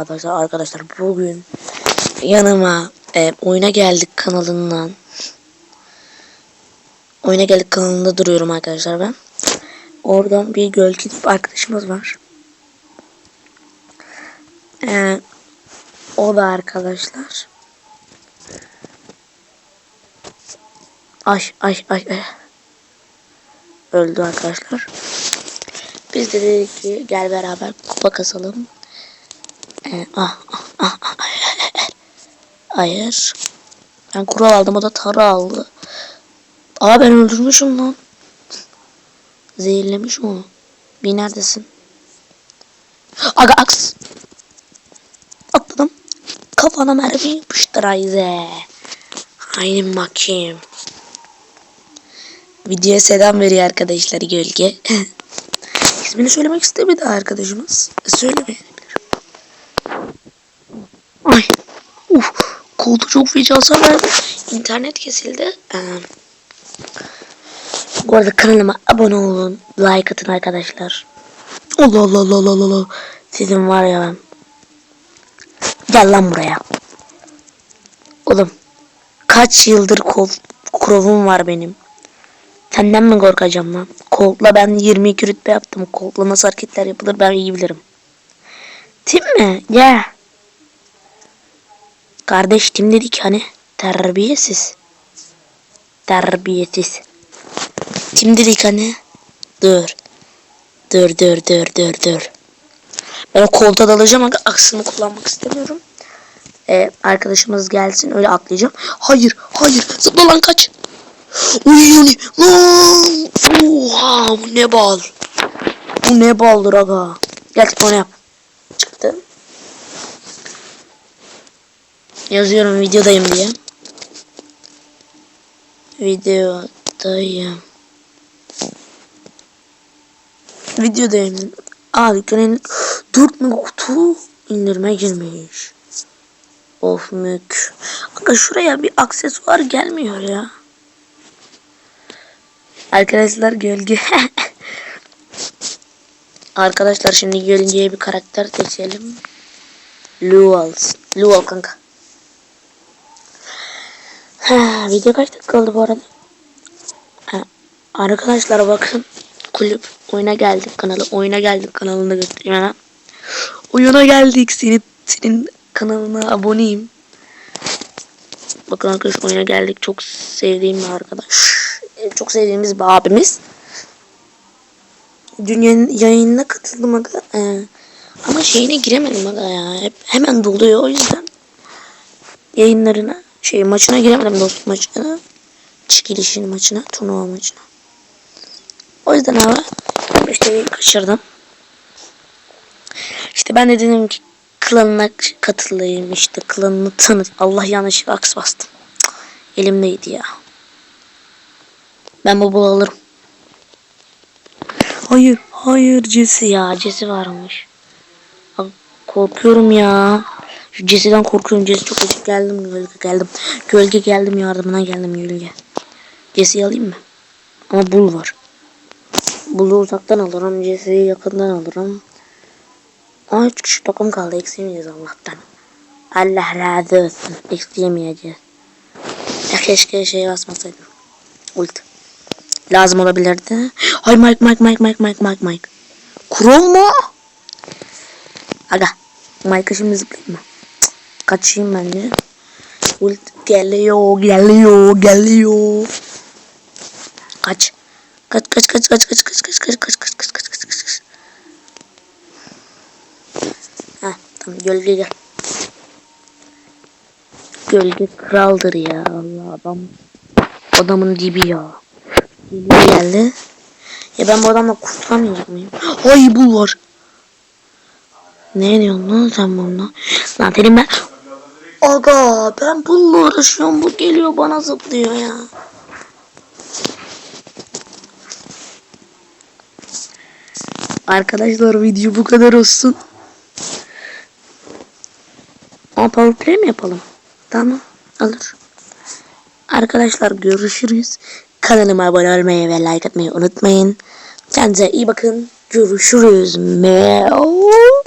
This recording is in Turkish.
arkadaşlar. Arkadaşlar bugün yanıma e, oyuna geldik kanalından. Oyuna geldik kanalında duruyorum arkadaşlar ben. Oradan bir gölge arkadaşımız var. E, o da arkadaşlar. Ay ay ay ay. Öldü arkadaşlar. Biz de dedik ki gel beraber kupa kasalım. Ee, ah, ah, ah, Hayır. Ben kuru aldım o da tarı aldı. Aa ben öldürmüşüm lan. Zehirlemiş onu. Bir neredesin? Aga aks. Atladım. Kafana mermi yapıştır Ayze. Aynen bakayım. Videoya selam veriyor arkadaşlar gölge. İsmini söylemek istemedi arkadaşımız. Söylemeyelim. Ay. Uf. Koltuğu çok feci hasar verdi. İnternet kesildi. Ee, bu arada kanalıma abone olun. Like atın arkadaşlar. Allah Allah Allah Allah Allah. Sizin var ya ben. Gel lan buraya. Oğlum. Kaç yıldır kol, krovum var benim. Senden mi korkacağım lan? Colt'la ben 22 rütbe yaptım. Colt'la nasıl hareketler yapılır ben iyi bilirim. Tim mi? Gel. Kardeş Tim dedik hani. Terbiyesiz. Terbiyesiz. Tim dedik hani. Dur. Dur dur dur dur dur. Ben o koltuğa dalacağım ama aksımı kullanmak istemiyorum. Ee, arkadaşımız gelsin öyle atlayacağım. Hayır hayır zıpla lan kaç. Uy lan. Oha bu ne bal. Bu ne baldır aga. Gel onu yap. Çıktı. Yazıyorum videodayım diye. Videodayım. Videodayım. Aa dükkanın 4 mega kutu indirme girmiş. Of mük. Aga şuraya bir aksesuar gelmiyor ya. Arkadaşlar gölge. Arkadaşlar şimdi gölgeye bir karakter seçelim. Lual. Lual kanka. Video kaç dakika oldu bu arada? Ha, arkadaşlar bakın. Kulüp oyuna geldik kanalı. Oyuna geldik kanalında göstereyim hemen. Oyuna geldik. Senin, senin kanalına aboneyim. Bakın arkadaşlar oyuna geldik. Çok sevdiğim bir arkadaş. Çok sevdiğimiz bir abimiz. Dünyanın yayınına katıldım aga. Ee, ama şeyine giremedim aga ya. Hep hemen doluyor o yüzden. Yayınlarına şey maçına giremedim dostluk maçına. Çekilişin maçına, turnuva maçına. O yüzden abi işte kaçırdım. İşte ben de dedim ki klanına katılayım işte klanını tanıt. Allah yanlış aks bastım. Cık, Elimdeydi ya. Ben bu alırım. Hayır, hayır Jesse ya. Jesse varmış. Abi, korkuyorum ya. Şu korkuyorum. Jesse çok acık geldim. Gölge geldim. Gölge geldim yardımına geldim gölge. Jesse'yi alayım mı? Ama bul var. Bul'u uzaktan alırım. Jesse'yi yakından alırım. Aa 3 kişi takım kaldı. Eksemeyeceğiz Allah'tan. Allah razı olsun. Ekleyemeyeceğiz. Ya keşke şey basmasaydım. Ulti. Lazım olabilirdi. Hay Mike Mike Mike Mike Mike Mike Mike. Kurol mu? Aga. Mike'a şimdi zıplayayım mı? Kaçayım ben de. Ult geliyor geliyor geliyor. Kaç. Kaç kaç kaç kaç kaç kaç kaç kaç kaç kaç kaç kaç kaç kaç kaç. Heh tamam gölge gel. Gölge kraldır ya Allah adam. Adamın dibi ya. Geliyor geldi. Ya ben bu adamla kurtulamayacak mıyım? Ay bu var. Ne diyorsun lan sen bununla? Lan senin ben... Aga ben bununla uğraşıyorum. Bu geliyor bana zıplıyor ya. Arkadaşlar video bu kadar olsun. Ama powerplay mi yapalım? Tamam alır. Arkadaşlar görüşürüz. Kanalıma abone olmayı ve like atmayı unutmayın. Kendinize iyi bakın. Görüşürüz. Meow.